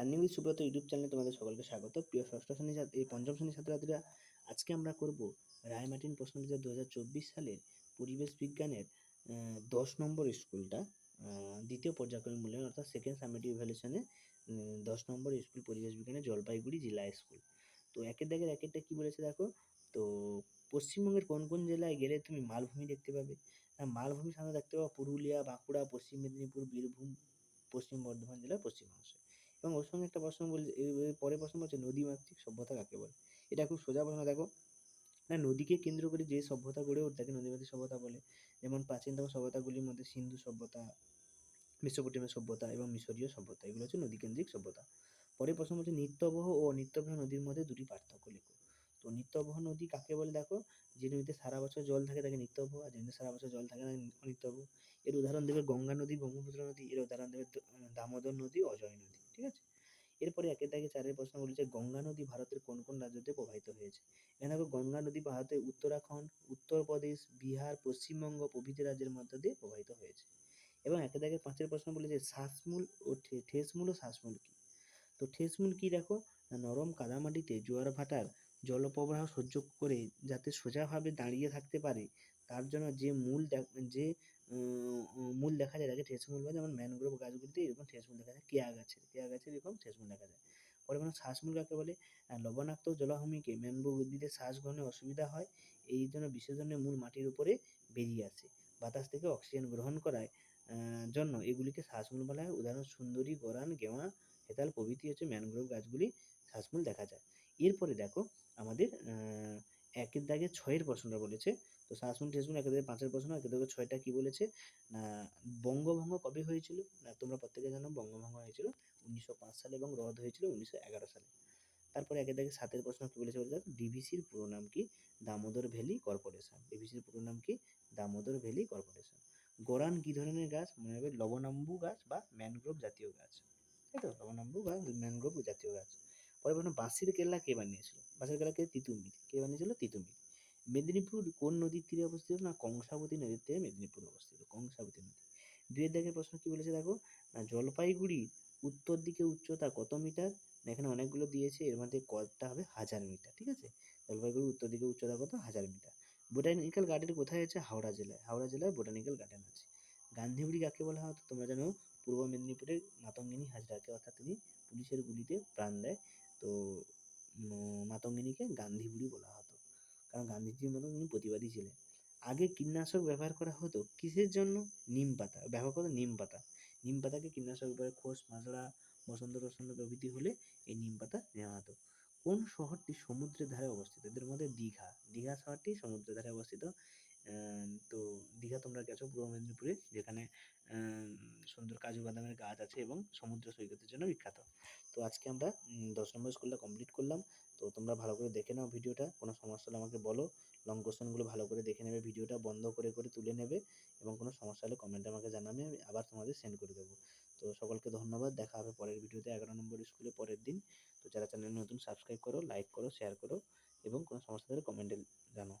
Learning with Subrata YouTube চ্যানেলে তোমাদের সকলকে স্বাগত। প্রিয় ষষ্ঠ শ্রেণি এই পঞ্চম শ্রেণির ছাত্রছাত্রীরা, আজকে আমরা করব রায়মার্টিন প্রশ্নবিচার দু হাজার চব্বিশ সালের পরিবেশ বিজ্ঞানের দশ নম্বর স্কুলটা দ্বিতীয় পর্যায়ক্রমিক মূল্যায়ন অর্থাৎ সেকেন্ড সামেটিভ ভ্যালুয়েশনে দশ নম্বর স্কুল পরিবেশ বিজ্ঞানের জলপাইগুড়ি জেলা স্কুল। তো একের দাগের একেরটা কি বলেছে দেখো? তো পশ্চিমবঙ্গের কোন কোন জেলায় গেলে তুমি মালভূমি দেখতে পাবে? মালভূমি সাধারণত দেখতে পাবো পুরুলিয়া, বাঁকুড়া, পশ্চিম মেদিনীপুর, বীরভূম, পশ্চিম বর্ধমান জেলার পশ্চিমাংশে। এবং ওর সঙ্গে একটা প্রশ্ন বলছে পরের প্রশ্ন বলছে নদীমাতৃক সভ্যতা কাকে বলে? এটা খুব সোজা প্রশ্ন, দেখো। না, নদীকে কেন্দ্র করে যে সভ্যতা গড়ে ওঠে, তাকে নদীমাতৃক সভ্যতা বলে। যেমন প্রাচীনতম সভ্যতাগুলির মধ্যে সিন্ধু সভ্যতা, মেসোপটেমিয়া সভ্যতা এবং মিশরীয় সভ্যতা, এগুলো হচ্ছে নদীকেন্দ্রিক সভ্যতা। পরের প্রশ্ন বলছে নিত্যবহ ও অনিত্যবহ নদীর মধ্যে দুটি পার্থক্য লেখো। তো নিত্যবহ নদী কাকে বলে, দেখো? যে নদীতে সারা বছর জল থাকে, তাকে নিত্যবহ, আর যে নদীতে সারা বছর জল থাকে, তাকে অনিত্যবহ। এর উদাহরণ দেবে গঙ্গা নদী, ব্রহ্মপুত্র নদী, এর উদাহরণ দেবে দামোদর নদী, অজয় নদী। ঠিক আছে? এরপরে একের দাগে চারের প্রশ্ন বলেছে গঙ্গা নদী ভারতের কোন কোন রাজ্যতে প্রবাহিত হয়েছে? এখানে দেখো, গঙ্গা নদী ভারতের উত্তরাখণ্ড, উত্তরপ্রদেশ, বিহার, পশ্চিমবঙ্গ প্রভৃতি রাজ্যের মধ্য দিয়ে প্রবাহিত হয়েছে। এবং একের দাগে পাঁচের প্রশ্ন বলেছে শ্বাসমূল ও ঠেসমূল ও শ্বাসমূল কি? তো ঠেসমূল কি দেখো? নরম কাদামাটিতে জোয়ার ভাটার জলপ্রবাহ সহ্য করে যাতে সোজাভাবে দাঁড়িয়ে থাকতে পারে, তার জন্য যে মূল যে মূল দেখা যায় তাকে ঠেসমূল বলে যেমন ম্যানগ্রোভ গাছগুলিতে এরকম ঠেসমূল দেখা যায়। কেয়া গাছের কেয়া গাছের এরকম ঠেসমূল দেখা যায়। পরে মানে শ্বাসমূল কাকে বলে? লবণাক্ত জলাভূমিকে ম্যানগ্রোভ উদ্ভিদের শ্বাস গ্রহণে অসুবিধা হয়, এই জন্য বিশেষ ধরনের মূল মাটির উপরে বেরিয়ে আসে। বাতাস থেকে অক্সিজেন গ্রহণ করায় জন্য এগুলিকে শ্বাসমূল বলা হয়। উদাহরণ, সুন্দরী, গরান, গেওয়া, হেতাল প্রভৃতি হচ্ছে ম্যানগ্রোভ গাছগুলি শ্বাসমূল দেখা যায়। এরপরে দেখো, আমাদের একের দাগে ছয়ের প্রশ্নটা বলেছে। তো শ্বাসমূল ঠেসমূল একের দাগে পাঁচের প্রশ্ন, একের দাগে ছয়টা কি বলেছে? না, বঙ্গভঙ্গ কবে হয়েছিল? না, তোমরা প্রত্যেকে জানো বঙ্গভঙ্গ হয়েছিল উনিশশো পাঁচ সালে এবং রদ হয়েছিল উনিশশো এগারো সালে। তারপরে একের দাগে সাতের প্রশ্ন কি বলেছে বলে দেখো ডিভিসির পুরো নাম কি? Damodar valley corporation. ডিভিসির পুরো নাম কি? Damodar valley corporation. গোরান কি ধরনের গাছ? মনে হবে লবণাম্বু গাছ বা ম্যানগ্রোভ জাতীয় গাছ। তাই তো? লবণাম্বু বা ম্যানগ্রোভ জাতীয় গাছ। পরে প্রশ্ন বাঁশির কেল্লা কে বানিয়েছিল? বাঁশের কেল্লা কে? তিতুমির। কে বানিয়েছিল? তিতুমির। মেদিনীপুর কোন নদীর তীরে অবস্থিত? না, কংসাবতী নদীর তীরে মেদিনীপুর অবস্থিত, কংসাবতী নদী। দুয়ের দাগের প্রশ্ন কি বলেছে দেখো? না, জলপাইগুড়ি উত্তর দিকে উচ্চতা কত মিটার? এখানে অনেকগুলো দিয়েছে, এর মধ্যে কতটা হবে হাজার মিটার, ঠিক আছে? জলপাইগুড়ি উত্তর দিকে উচ্চতা কত? হাজার মিটার। বোটানিক্যাল গার্ডেন কোথায় আছে? হাওড়া জেলায়। হাওড়া জেলায় বোটানিক্যাল গার্ডেন আছে। গান্ধীবুড়ি কাকে বলা হয়? তোমরা জানো, পূর্ব মেদিনীপুরের মাতঙ্গিনী হাজরাকে। অর্থাৎ তিনি পুলিশের গুলিতে প্রাণ দেয়। তো মাতঙ্গিনীকে গান্ধী বুড়ি বলা হতো। কারণ গান্ধীজির মতন উনি প্রতিবাদী ছিলেন। আগে কীটনাশক ব্যবহার করা হতো কিসের জন্য? নিম পাতা। ব্যবহার করতো নিম পাতা। নিম পাতাকে কীটনাশক হিসেবে খোস, মাজরা, বসন্ত রসন্ত প্রভৃতি হলে এই নিম পাতা নেওয়া হতো। কোন শহরটি সমুদ্রের ধারে অবস্থিত? এদের মধ্যে দীঘা। দীঘা শহরটি সমুদ্রের ধারে অবস্থিত। তো দীঘা তোমরা গেছো পূর্ব মেদিনীপুরে, যেখানে সুন্দর কাজু বাদামের গাছ আছে এবং সমুদ্র সৈকতের জন্য বিখ্যাত। তো আজকে আমরা দশ নম্বর স্কুলটা কমপ্লিট করলাম। তো তোমরা ভালো করে দেখে নাও ভিডিওটা, কোনো সমস্যা হলে আমাকে বলো। লং কোশ্চেনগুলো ভালো করে দেখে নেবে, ভিডিওটা বন্ধ করে করে তুলে নেবে এবং কোনো সমস্যা হলে কমেন্টে আমাকে জানাবে, আমি আবার তোমাদের সেন্ড করে দেবো। তো সকলকে ধন্যবাদ, দেখা হবে পরের ভিডিওতে এগারো নম্বর স্কুলে পরের দিন। তো যারা চ্যানেল নতুন সাবস্ক্রাইব করো লাইক করো শেয়ার করো এবং কোনো সমস্যা হলে কমেন্টে জানাও।